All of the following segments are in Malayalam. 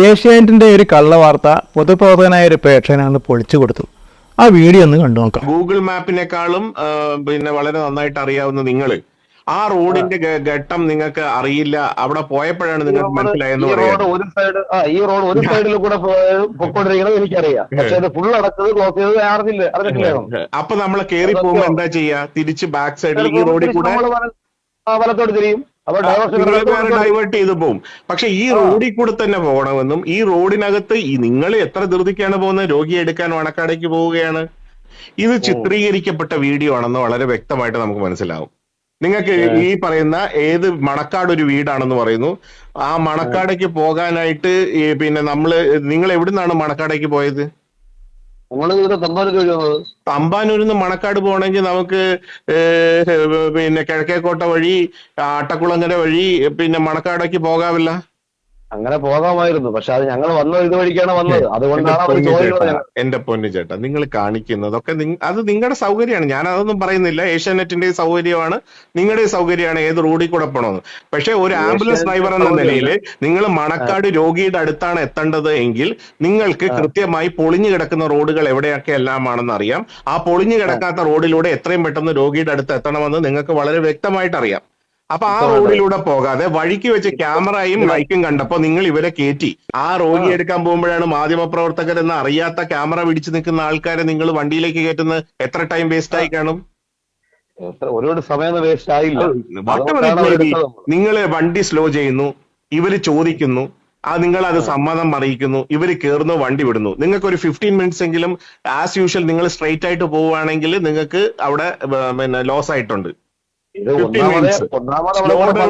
ഏഷ്യാനെറ്റിന്റെ ഒരു കള്ളവാർത്ത പൊതുപ്രവർത്തകനായ ഒരു പ്രേക്ഷകനാണ് പൊളിച്ചു കൊടുത്തു. ആ വീഡിയോ ഒന്ന് കണ്ടു നോക്കാം. ഗൂഗിൾ മാപ്പിനെക്കാളും പിന്നെ വളരെ നന്നായിട്ട് അറിയാവുന്ന നിങ്ങൾ ആ റോഡിന്റെ ഘട്ടം നിങ്ങൾക്ക് അറിയില്ല. അവിടെ പോയപ്പോഴാണ് നിങ്ങൾക്ക് മനസ്സിലായെന്ന് ഈ റോഡ് ഒരു സൈഡ് ആ ഈ റോഡ് ഒരു സൈഡിൽ കൂടെ പോയിക്കൊണ്ടിരിക്കണം എനിക്കറിയാം. പക്ഷെ അത് ഫുൾ അടച്ചത് ക്ലോസ് ചെയ്തത് അറിഞ്ഞില്ല അപ്പൊ നമ്മൾ കേറി പോകുമ്പോ എന്താ ചെയ്യാ? തിരിച്ച് ബാക്ക് സൈഡിൽ ഈ റോഡിൽ കൂടെ വലത്തോട് വലത്തോട്ട് തിരിയും. ഡൈവേർട്ട് ചെയ്തു പോകും പക്ഷെ ഈ റോഡിൽ കൂടെ തന്നെ പോകണമെന്നും ഈ റോഡിനകത്ത് ഈ നിങ്ങൾ എത്ര ധൃതിക്കാണ് പോകുന്നത്? രോഗിയെ എടുക്കാൻ വണക്കാടേക്ക് പോവുകയാണ്. ഇത് ചിത്രീകരിക്കപ്പെട്ട വീഡിയോ ആണെന്ന് വളരെ വ്യക്തമായിട്ട് നമുക്ക് മനസ്സിലാവും. നിങ്ങൾക്ക് ഈ പറയുന്ന ഏത് മണക്കാട് ഒരു വീടാണെന്ന് പറയുന്നു. ആ മണക്കാടേക്ക് പോകാനായിട്ട് പിന്നെ നമ്മൾ നിങ്ങൾ എവിടുന്നാണ് മണക്കാടേക്ക് പോയത് നമ്മൾ ഇത് തമ്പാനത്ത് വഴി വന്നത് തമ്പാനൂരിൽ നിന്ന് മണക്കാട് പോകണമെങ്കിൽ നമുക്ക് പിന്നെ കിഴക്കേക്കോട്ട വഴി ആട്ടക്കുളങ്ങര വഴി പിന്നെ മണക്കാടേക്ക് പോകാവില്ല. അങ്ങനെ പോകാമായിരുന്നു. പക്ഷെ അത് ഞങ്ങൾ വന്ന ഇത് വഴിക്കാണ് വന്നത്. അതുകൊണ്ടാണ്. എന്റെ പൊന്നു ചേട്ടാ നിങ്ങൾ കാണിക്കുന്നതൊക്കെ അത് നിങ്ങളുടെ സൗകര്യമാണ്. ഞാൻ അതൊന്നും പറയുന്നില്ല. ഏഷ്യാനെറ്റിന്റെ സൗകര്യമാണ് നിങ്ങളുടെ സൗകര്യമാണ് ഏത് റോഡിൽ കൂടെ പോകണമെന്ന് പക്ഷെ ഒരു ആംബുലൻസ് ഡ്രൈവർ എന്ന നിലയിൽ നിങ്ങൾ മണക്കാട് രോഗിയുടെ അടുത്താണ് എത്തേണ്ടത് എങ്കിൽ നിങ്ങൾക്ക് കൃത്യമായി പൊളിഞ്ഞു കിടക്കുന്ന റോഡുകൾ എവിടെയൊക്കെ എല്ലാമാണെന്ന് അറിയാം. ആ പൊളിഞ്ഞു കിടക്കാത്ത റോഡിലൂടെ എത്രയും പെട്ടെന്ന് രോഗിയുടെ അടുത്ത് എത്തണമെന്ന് നിങ്ങൾക്ക് വളരെ വ്യക്തമായിട്ട് അറിയാം. അപ്പൊ ആ റോഡിലൂടെ പോകാതെ വഴിക്ക് വെച്ച് ക്യാമറയും മൈക്കും കണ്ടപ്പോ നിങ്ങൾ ഇവരെ കയറ്റി ആ രോഗി എടുക്കാൻ പോകുമ്പോഴാണ് മാധ്യമപ്രവർത്തകരെന്ന് അറിയാത്ത ക്യാമറ പിടിച്ചു നിൽക്കുന്ന ആൾക്കാരെ നിങ്ങൾ വണ്ടിയിലേക്ക് കയറ്റുന്നത് എത്ര ടൈം വേസ്റ്റ് ആയി കാണും? ഒരുപാട് സമയം വേസ്റ്റ് ആയില്ല. നിങ്ങൾ വണ്ടി സ്ലോ ചെയ്യുന്നു ഇവർ ചോദിക്കുന്നു ആ നിങ്ങൾ അത് സമ്മതം അറിയിക്കുന്നു ഇവർ കയറുന്നു വണ്ടി വിടുന്നു. നിങ്ങൾക്ക് ഒരു ഫിഫ്റ്റീൻ മിനിറ്റ്സ് എങ്കിലും ആസ് യൂഷ്വൽ നിങ്ങൾ സ്ട്രെയിറ്റ് ആയിട്ട് പോവുകയാണെങ്കിൽ നിങ്ങൾക്ക് അവിടെ പിന്നെ ലോസ് ആയിട്ടുണ്ട്. ഇത് 15 ഒന്നാമത്. ഒന്നാമത്.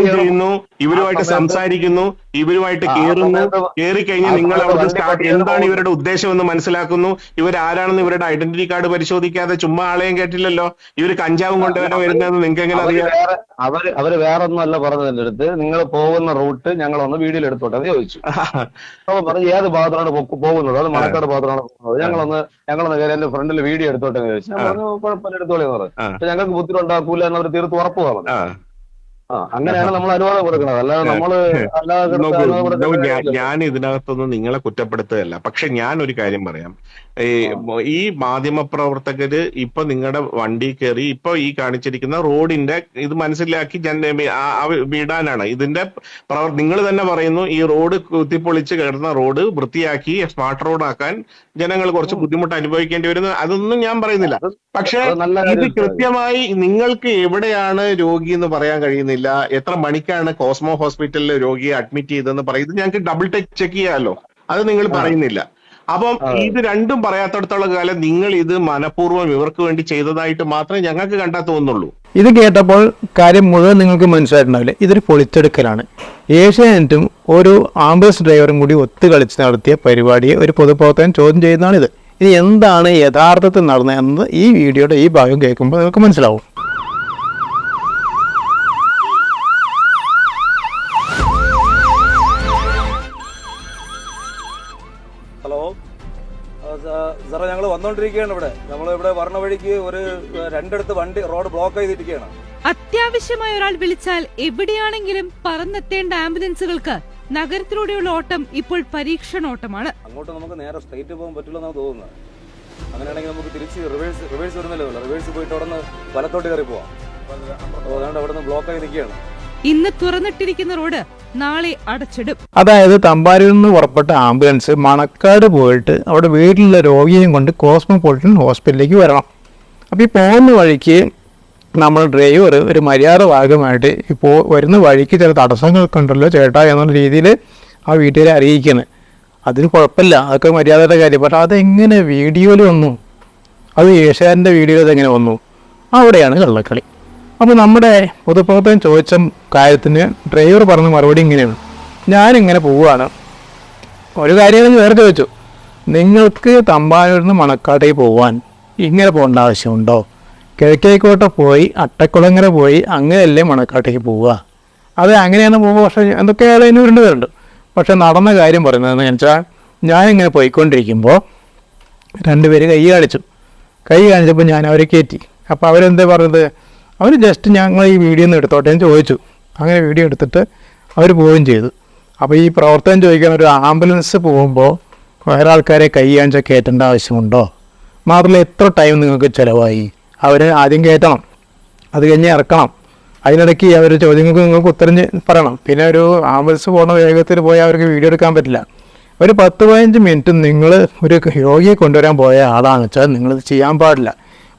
ചെയ്യുന്നു ഇവരുമായിട്ട് സംസാരിക്കുന്നു ഇവരുമായിട്ട് കയറുന്നു കയറി കഴിഞ്ഞ് നിങ്ങൾ അവിടെ സ്റ്റാർട്ട് എന്താണ് ഇവരുടെ ഉദ്ദേശം എന്ന് മനസ്സിലാക്കുന്നു. ഇവർ ആരാണെന്ന് ഇവരുടെ ഐഡന്റിറ്റി കാർഡ് പരിശോധിക്കാതെ ചുമ്മാ ആളെയും കേട്ടില്ലല്ലോ. ഇവർ കഞ്ചാവും കൊണ്ടുവരാൻ വരുന്നതെന്ന് നിങ്ങൾക്ക് എങ്ങനെ അറിയാം. അവർ അവർ അവർ വേറെ ഒന്നും അല്ല പറഞ്ഞതിന്റെ അടുത്ത്. നിങ്ങൾ പോകുന്ന റൂട്ട് ഞങ്ങൾ ഒന്ന് വീഡിയോ എടുത്തോട്ടെ എന്ന് ചോദിച്ചു. അപ്പൊ പറഞ്ഞു ഏത് ഭാഗത്താണ് പോകുന്നത്? അത് മണക്കാട് ഭാഗത്താണ് പോകുന്നത്. ഞങ്ങളൊന്ന് ഞങ്ങളൊന്ന് കയറി എന്റെ ഫ്രണ്ടിൽ വീഡിയോ എടുത്തോട്ടെ എന്ന് ചോദിച്ചു. പറഞ്ഞു കുഴപ്പമില്ല എടുത്തോളെ എന്ന് പറഞ്ഞു. ഞങ്ങൾക്ക് ബുദ്ധിമുട്ടുണ്ടാക്കൂല എന്നവർ തീർത്ത് ഉറപ്പ് പറഞ്ഞു. അങ്ങനെയാണ് നമ്മൾ അനുവാദം കൊടുക്കുന്നത്. അല്ലാതെ നമ്മൾ കൊടുക്കുന്ന ഞാൻ-. ഇതിനകത്തൊന്നും നിങ്ങളെ കുറ്റപ്പെടുത്തുകയല്ല. പക്ഷെ ഞാൻ ഒരു കാര്യം പറയാം. ഈ മാധ്യമ പ്രവർത്തകര് ഇപ്പൊ നിങ്ങളുടെ വണ്ടി കയറി ഇപ്പൊ ഈ കാണിച്ചിരിക്കുന്ന റോഡിന്റെ ഇത് മനസ്സിലാക്കി വിടാനാണ്. ഇതിന്റെ പ്രവർ നിങ്ങൾ തന്നെ പറയുന്നു ഈ റോഡ് കുത്തിപ്പൊളിച്ച് കിടന്ന റോഡ് വൃത്തിയാക്കി സ്മാർട്ട് റോഡ് ആക്കാൻ ജനങ്ങൾ കുറച്ച് ബുദ്ധിമുട്ട് അനുഭവിക്കേണ്ടി വരുന്നു. അതൊന്നും ഞാൻ പറയുന്നില്ല. പക്ഷെ ഇത് കൃത്യമായി നിങ്ങൾക്ക് എവിടെയാണ് രോഗി എന്ന് പറയാൻ കഴിയുന്നില്ല. എത്ര മണിക്കാണ് കോസ്മോ ഹോസ്പിറ്റലിൽ രോഗിയെ അഡ്മിറ്റ് ചെയ്തതെന്ന് പറയുന്നത്? ഞങ്ങൾക്ക് ഡബിൾ ടെക് ചെക്ക് ചെയ്യാമല്ലോ അത് നിങ്ങൾ പറയുന്നില്ല. അപ്പം ഇത് രണ്ടും പറയാത്തടത്തോളം കാലം നിങ്ങൾ ഇത് മനഃപൂർവം ഇവർക്ക് വേണ്ടി ചെയ്തതായിട്ട് മാത്രമേ ഞങ്ങൾക്ക് കണ്ടാ തോന്നുള്ളൂ ഇത് കേട്ടപ്പോൾ കാര്യം മുഴുവൻ നിങ്ങൾക്ക് മനസ്സിലായിട്ടുണ്ടാവില്ല. ഇതൊരു പൊളിച്ചെടുക്കലാണ്. ഏഷ്യാനെറ്റും ഒരു ആംബുലൻസ് ഡ്രൈവറും കൂടി ഒത്തു കളിച്ച് നടത്തിയ പരിപാടിയെ ഒരു പൊതുപ്രവർത്തകൻ ചോദ്യം ചെയ്യുന്നതാണിത്. ഇനി എന്താണ് യഥാർത്ഥത്തിൽ നടന്നതെന്ന് ഈ വീഡിയോയുടെ ഈ ഭാഗം കേൾക്കുമ്പോൾ നിങ്ങൾക്ക് മനസ്സിലാവും. സാറേ ഞങ്ങൾ വന്നുകൊണ്ടിരിക്കുകയാണ് ഇവിടെ. നമ്മൾ ഇവിടെ വരണ വഴിക്ക് ഒരു രണ്ടിടത്ത് വണ്ടി റോഡ് ബ്ലോക്ക് ചെയ്തിരിക്കുകയാണ്. അത്യാവശ്യമായ ഒരാൾ വിളിച്ചാൽ എവിടെയാണെങ്കിലും പറന്നെത്തേണ്ട ആംബുലൻസുകൾക്ക് നഗരത്തിലൂടെയുള്ള ഓട്ടം ഇപ്പോൾ പരീക്ഷണ ഓട്ടമാണ് അങ്ങോട്ട് നമുക്ക് നേരെ സ്ട്രൈറ്റ് പോകാൻ പറ്റില്ലെന്നാണ് തോന്നുന്നത്. അങ്ങനെയാണെങ്കിൽ നമുക്ക് തിരിച്ച് റിവേഴ്സ് റിവേഴ്സ് വരുന്നില്ല? റിവേഴ്സ് പോയിട്ട് അവിടെ നിന്ന് വലത്തോട്ട് കയറി പോവാം. അതുകൊണ്ട് അവിടെ നിന്ന് ബ്ലോക്ക് ആയി നിൽക്കുകയാണ്. ഇന്ന് തുറന്നിട്ടിരിക്കുന്ന റോഡ് നാളെ അടച്ചിടും. അതായത് തമ്പാരൂരിൽ നിന്ന് പുറപ്പെട്ട ആംബുലൻസ് മണക്കാട് പോയിട്ട് അവിടെ വീട്ടിലുള്ള രോഗിയെയും കൊണ്ട് കോസ്മോപോളിറ്റൻ ഹോസ്പിറ്റലിലേക്ക് വരണം. അപ്പോൾ ഈ പോകുന്ന വഴിക്ക് നമ്മൾ ഡ്രൈവർ ഒരു മര്യാദ ഭാഗമായിട്ട് ഇപ്പോൾ വരുന്ന വഴിക്ക് ചില തടസ്സങ്ങളൊക്കെ ഉണ്ടല്ലോ ചേട്ടാ എന്നുള്ള രീതിയിൽ ആ വീട്ടുകാരെ അറിയിക്കുന്നത് അതിന് കുഴപ്പമില്ല അതൊക്കെ മര്യാദയുടെ കാര്യം. പക്ഷേ അതെങ്ങനെ വീഡിയോയിൽ വന്നു? അത് ഏഷ്യാന്റെ വീഡിയോയിൽ അതെങ്ങനെ വന്നു? അവിടെയാണ് കള്ളക്കളി. അപ്പോൾ നമ്മുടെ പൊതുപ്രവർത്തകൻ ചോദിച്ച കാര്യത്തിന് ഡ്രൈവർ പറഞ്ഞ മറുപടി ഇങ്ങനെയാണ്. ഞാനിങ്ങനെ പോവുകയാണ്. ഒരു കാര്യം വേറെ ചോദിച്ചു. നിങ്ങൾക്ക് തമ്പാനൂരിൽ നിന്ന് മണക്കാട്ടേക്ക് പോകാൻ ഇങ്ങനെ പോകേണ്ട ആവശ്യമുണ്ടോ? കിഴക്കേക്കോട്ട പോയി അട്ടക്കുളങ്ങര പോയി അങ്ങനെയല്ലേ മണക്കാട്ടേക്ക് പോവുക? അത് അങ്ങനെയാണ് പോകുമ്പോൾ പക്ഷേ എന്തൊക്കെ അതിന് രണ്ട് പേരുണ്ട്. പക്ഷെ നടന്ന കാര്യം പറയുന്നതെന്ന് വെച്ചാൽ ഞാനിങ്ങനെ പോയിക്കൊണ്ടിരിക്കുമ്പോൾ രണ്ടുപേര് കൈ കാണിച്ചു. കൈ കാണിച്ചപ്പോൾ ഞാൻ അവരെ കയറ്റി അപ്പോൾ അവരെന്താ പറഞ്ഞത്? അവർ ജസ്റ്റ് ഞങ്ങൾ ഈ വീഡിയോ ഒന്ന് എടുത്തോട്ടെ. എന്ന് ചോദിച്ചു. അങ്ങനെ വീഡിയോ എടുത്തിട്ട് അവർ പോവുകയും ചെയ്തു. അപ്പോൾ ഈ പ്രവർത്തനം ചോദിക്കാൻ ഒരു ആംബുലൻസ് പോകുമ്പോൾ വേറെ ആൾക്കാരെ കൈയാഞ്ച കയറ്റേണ്ട ആവശ്യമുണ്ടോ? മാത്രമല്ല എത്ര ടൈം നിങ്ങൾക്ക് ചിലവായി? അവരെ ആദ്യം കയറ്റണം അത് കഴിഞ്ഞ് ഇറക്കണം. അതിനിടയ്ക്ക് അവർ ചോദ്യങ്ങൾക്ക് നിങ്ങൾക്ക് ഉത്തരം പറയണം. പിന്നെ ഒരു ആംബുലൻസ് പോകുന്ന വേഗത്തിൽ പോയി അവർക്ക് വീഡിയോ എടുക്കാൻ പറ്റില്ല. ഒരു പത്ത് പതിനഞ്ച് മിനിറ്റ് നിങ്ങൾ ഒരു രോഗിയെ കൊണ്ടുവരാൻ പോയ ആളാണെന്ന് വെച്ചാൽ നിങ്ങളിത് ചെയ്യാൻ പാടില്ല.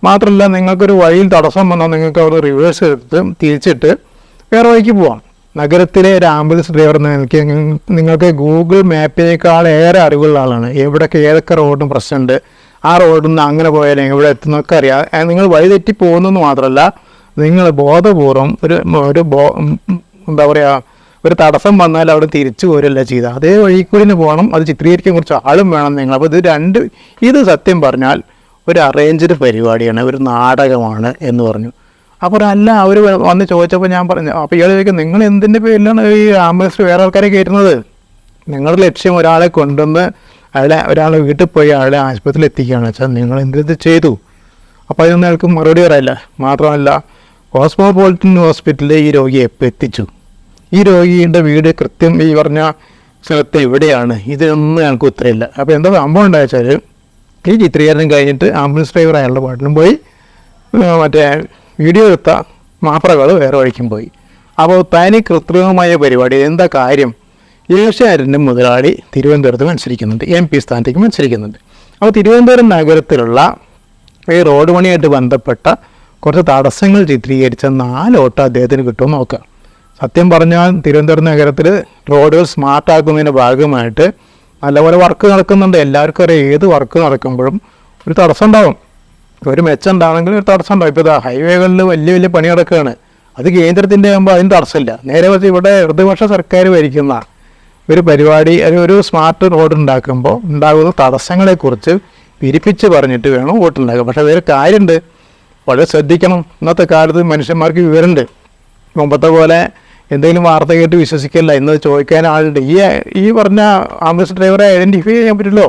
മാത്രമല്ല നിങ്ങൾക്കൊരു വഴിയിൽ തടസ്സം വന്നാൽ നിങ്ങൾക്ക് അവിടെ റിവേഴ്സ് എടുത്ത് തിരിച്ചിട്ട് വേറെ വഴിക്ക് പോവാം. നഗരത്തിലെ ഒരു ആംബുലൻസ് ഡ്രൈവർ എന്ന നിലയ്ക്ക് നിങ്ങൾക്ക് ഗൂഗിൾ മാപ്പിനേക്കാൾ ഏറെ അറിവുള്ള ആളാണ്. എവിടെയൊക്കെ ഏതൊക്കെ റോഡും പ്രശ്നമുണ്ട് ആ റോഡിൽ നിന്ന് അങ്ങനെ പോയാൽ എവിടെ എത്തുന്നൊക്കെ അറിയാം. നിങ്ങൾ വഴി തെറ്റി പോകുന്നെന്ന് മാത്രമല്ല നിങ്ങൾ ബോധപൂർവം ഒരു ഒരു ബോ എന്താ പറയുക ഒരു തടസ്സം വന്നാൽ അവിടെ തിരിച്ചു പോരല്ല ചെയ്ത അതേ വഴി കൂടി പോകണം. അത് ചിത്രീകരിക്കാൻ കുറച്ച് ആളും വേണം നിങ്ങൾ അപ്പോൾ ഇത് രണ്ട് ഇത് സത്യം പറഞ്ഞാൽ ഒരു അറേഞ്ച്ഡ് പരിപാടിയാണ് ഒരു നാടകമാണ് എന്ന് പറഞ്ഞു. അപ്പോൾ അല്ല അവർ വന്ന് ചോദിച്ചപ്പോൾ ഞാൻ പറഞ്ഞു അപ്പോൾ ഇയാൾ ചോദിക്കും നിങ്ങൾ എന്തിന്റെ പേരിലാണ് ഈ ആംബുലൻസ് വേറെ ആൾക്കാരെ കയറ്റുന്നത്? നിങ്ങളുടെ ലക്ഷ്യം ഒരാളെ കൊണ്ടുവന്ന് അയാളെ ഒരാളെ വീട്ടിൽ പോയി അയാളെ ആശുപത്രിയിൽ എത്തിക്കുകയാണ്. വെച്ചാൽ നിങ്ങൾ എന്തിത് ചെയ്തു? അപ്പോൾ അതിനൊന്നും അയാൾക്ക് മറുപടി പറയില്ല. മാത്രമല്ല കോസ്മോപോളിറ്റൻ ഹോസ്പിറ്റലിൽ ഈ രോഗിയെ എത്തിച്ചു? ഈ രോഗിയുടെ വീട് കൃത്യം ഈ പറഞ്ഞ സ്ഥലത്ത് എവിടെയാണ്? ഇതിനൊന്നും ഞങ്ങൾക്ക് ഉത്തരമില്ല. അപ്പോൾ എന്താ സംഭവം ഉണ്ടായെന്ന് വെച്ചാൽ ഈ ചിത്രീകരണം കഴിഞ്ഞിട്ട് ആംബുലൻസ് ഡ്രൈവർ അയാളുടെ പാട്ടിനും പോയി മറ്റേ വീഡിയോ എടുത്ത മാപ്രകൾ വേറെ വഴിക്കും പോയി. അപ്പോൾ തനി കൃത്രിമമായ പരിപാടി എന്താ കാര്യം? ഏഷ്യാരന്റെ മുതലാളി തിരുവനന്തപുരത്ത് മത്സരിക്കുന്നുണ്ട് എം പി സ്ഥാനത്തേക്ക് മത്സരിക്കുന്നുണ്ട്. അപ്പോൾ തിരുവനന്തപുരം നഗരത്തിലുള്ള ഈ റോഡ് പണിയായിട്ട് ബന്ധപ്പെട്ട കുറച്ച് തടസ്സങ്ങൾ ചിത്രീകരിച്ച നാല് ഓട്ടം അദ്ദേഹത്തിന് കിട്ടുമെന്ന് നോക്കുക സത്യം പറഞ്ഞാൽ തിരുവനന്തപുരം നഗരത്തിൽ റോഡുകൾ സ്മാർട്ടാക്കുന്നതിന്റെ ഭാഗമായിട്ട് നല്ലപോലെ വർക്ക് നടക്കുന്നുണ്ട്. എല്ലാവർക്കും അറിയാം. ഏത് വർക്ക് നടക്കുമ്പോഴും ഒരു തടസ്സം ഉണ്ടാവും ഒരു മെച്ചം ഉണ്ടാവണമെങ്കിൽ ഒരു തടസ്സം ഉണ്ടാവും ഇപ്പോൾ ഇതാ ഹൈവേകളിൽ വലിയ വലിയ പണി നടക്കുകയാണ്. അത് കേന്ദ്രത്തിന്റെ ആകുമ്പോൾ അതിന് തടസ്സമില്ല. നേരെ മറിച്ച് ഇവിടെ ഇടതുപക്ഷ സർക്കാർ ഭരിക്കുന്ന ഒരു പരിപാടി ഒരു സ്മാർട്ട് റോഡ് ഉണ്ടാക്കുമ്പോൾ ഉണ്ടാകുന്ന തടസ്സങ്ങളെക്കുറിച്ച് പിരിപ്പിച്ച് പറഞ്ഞിട്ട് വേണം വോട്ടുണ്ടാക്കുക പക്ഷേ വേറെ കാര്യമുണ്ട് വളരെ ശ്രദ്ധിക്കണം. ഇന്നത്തെ കാലത്ത് മനുഷ്യന്മാർക്ക് വിവരമുണ്ട് മുമ്പത്തെ പോലെ എന്തെങ്കിലും വാർത്ത കേട്ട് വിശ്വസിക്കില്ല. എന്ന് ചോദിക്കാൻ ആളുണ്ട്. ഈ ഈ പറഞ്ഞ ആംബുലൻസ് ഡ്രൈവറെ ഐഡന്റിഫൈ ചെയ്യാൻ പറ്റുമല്ലോ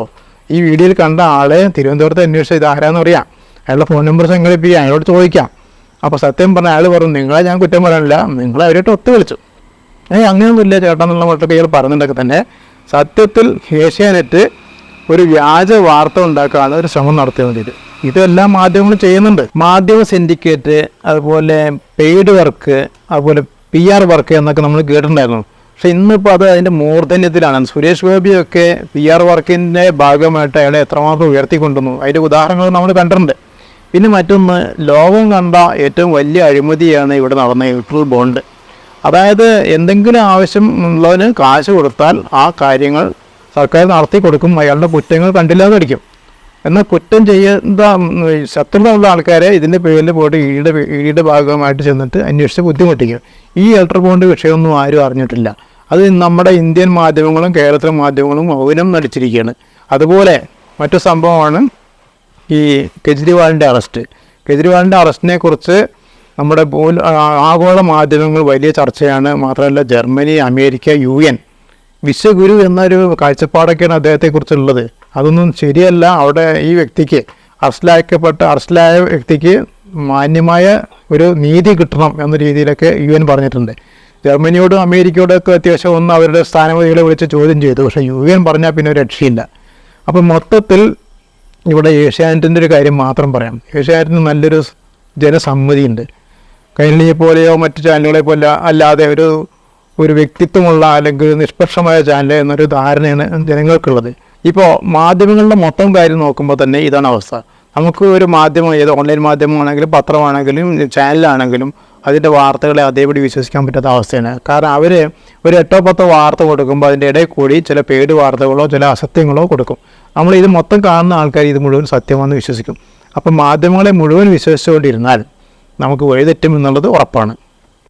ഈ വീഡിയോയിൽ കണ്ട ആളെ തിരുവനന്തപുരത്ത് അന്വേഷിച്ച ഇത് ആരാന്ന് അറിയാം. അയാളുടെ ഫോൺ നമ്പർ സംഘടിപ്പിക്കുക അയാളോട് ചോദിക്കാം. അപ്പോൾ സത്യം പറഞ്ഞ അയാൾ പറഞ്ഞു നിങ്ങളെ ഞാൻ കുറ്റം പറയാനില്ല നിങ്ങളെ അവരായിട്ട് ഒത്തു വിളിച്ചു ഏയ് അങ്ങനെയൊന്നുമില്ല ചേട്ടാ എന്നുള്ള മട്ടൊക്കെ ഇയാൾ പറഞ്ഞിട്ടൊക്കെ തന്നെ. സത്യത്തിൽ ഏഷ്യാനെറ്റ് ഒരു വ്യാജ വാർത്ത ഉണ്ടാക്കാനുള്ള ഒരു ശ്രമം നടത്തിയത് ഇതെല്ലാം മാധ്യമങ്ങളും ചെയ്യുന്നുണ്ട്. മാധ്യമ സിൻഡിക്കേറ്റ് അതുപോലെ പെയ്ഡ് വർക്ക് അതുപോലെ പി ആർ വർക്ക് എന്നൊക്കെ നമ്മൾ കേട്ടിട്ടുണ്ടായിരുന്നു. പക്ഷെ ഇന്നിപ്പോൾ അത് അതിന്റെ മൂർധന്യത്തിലാണ്. സുരേഷ് ഗോപിയൊക്കെ പി ആർ വർക്കിന്റെ ഭാഗമായിട്ട് അയാളെ എത്രമാത്രം ഉയർത്തിക്കൊണ്ടുവന്നു. അതിന്റെ ഉദാഹരണങ്ങൾ നമ്മൾ കണ്ടിട്ടുണ്ട്. പിന്നെ മറ്റൊന്ന് ലോകം കണ്ട ഏറ്റവും വലിയ അഴിമതിയാണ് ഇവിടെ നടന്ന ഇലക്ട്രൽ ബോണ്ട് അതായത് എന്തെങ്കിലും ആവശ്യം ഉള്ളവന് കാശ് കൊടുത്താൽ ആ കാര്യങ്ങൾ സർക്കാർ നടത്തി കൊടുക്കും. അയാളുടെ കുറ്റങ്ങൾ കണ്ടില്ലാതെ അടിക്കും എന്നാൽ കുറ്റം ചെയ്യുന്ന ശത്രുത ഉള്ള ആൾക്കാരെ ഇതിന്റെ പേരിൽ പോയിട്ട് ഈയുടെ ഈയുടെ ഭാഗമായിട്ട് ചെന്നിട്ട് അന്വേഷിച്ച് ബുദ്ധിമുട്ടിക്കും. ഈ ഇലക്ട്രൽ ബോണ്ട് വിഷയമൊന്നും ആരും അറിഞ്ഞിട്ടില്ല. അത് നമ്മുടെ ഇന്ത്യൻ മാധ്യമങ്ങളും കേരളത്തിലെ മാധ്യമങ്ങളും മൗനം നടിച്ചിരിക്കുകയാണ്. അതുപോലെ മറ്റു സംഭവമാണ് ഈ കെജ്രിവാളിന്റെ അറസ്റ്റ്. കെജ്രിവാളിന്റെ അറസ്റ്റിനെ കുറിച്ച് നമ്മുടെ ആഗോള മാധ്യമങ്ങൾ വലിയ ചർച്ചയാണ്. മാത്രമല്ല ജർമ്മനി അമേരിക്ക യു എൻ. വിശ്വഗുരു എന്നൊരു കാഴ്ചപ്പാടൊക്കെയാണ് അദ്ദേഹത്തെക്കുറിച്ചുള്ളത്. അതൊന്നും ശരിയല്ല. അവിടെ ഈ വ്യക്തിക്ക് അറസ്റ്റിലാക്കപ്പെട്ട അറസ്റ്റിലായ വ്യക്തിക്ക് മാന്യമായ ഒരു നീതി കിട്ടണം എന്ന രീതിയിലൊക്കെ യു എൻ പറഞ്ഞിട്ടുണ്ട്. ജർമ്മനിയോടും അമേരിക്കയോടും ഒക്കെ അത്യാവശ്യം ഒന്ന് അവരുടെ സ്ഥാനപതികളെ വിളിച്ച് ചോദ്യം ചെയ്തു. പക്ഷേ യു എൻ പറഞ്ഞാൽ പിന്നെ ഒരു രക്ഷയില്ല. അപ്പം മൊത്തത്തിൽ ഇവിടെ ഏഷ്യാനെറ്റിന്റെ ഒരു കാര്യം മാത്രം പറയാം. ഏഷ്യാനെറ്റിന് നല്ലൊരു ജനസമ്മതിയുണ്ട്. കൈരളിയെ പോലെയോ മറ്റ് ചാനലുകളെ പോലെ അല്ലാതെ ഒരു ഒരു വ്യക്തിത്വമുള്ള അല്ലെങ്കിൽ നിഷ്പക്ഷമായ ചാനൽ എന്നൊരു ധാരണയാണ് ജനങ്ങൾക്കുള്ളത്. ഇപ്പോൾ മാധ്യമങ്ങളുടെ മൊത്തം കാര്യം നോക്കുമ്പോൾ തന്നെ ഇതാണ് അവസ്ഥ. നമുക്ക് ഒരു മാധ്യമം ഏത് ഓൺലൈൻ മാധ്യമമാണെങ്കിലും പത്രമാണെങ്കിലും ചാനലാണെങ്കിലും അതിന്റെ വാർത്തകളെ അതേപടി വിശ്വസിക്കാൻ പറ്റാത്ത അവസ്ഥയാണ്. കാരണം അവർ ഒരു എട്ടോ പത്തോ വാർത്ത കൊടുക്കുമ്പോൾ അതിന്റെ ഇടയിൽ കൂടി ചില പേട് വാർത്തകളോ ചില അസത്യങ്ങളോ കൊടുക്കും. നമ്മൾ ഇത് മൊത്തം കാണുന്ന ആൾക്കാർ ഇത് മുഴുവൻ സത്യമാണെന്ന് വിശ്വസിക്കും. അപ്പം മാധ്യമങ്ങളെ മുഴുവൻ വിശ്വസിച്ചുകൊണ്ടിരുന്നാൽ നമുക്ക് വഴിതെറ്റും എന്നുള്ളത് ഉറപ്പാണ്.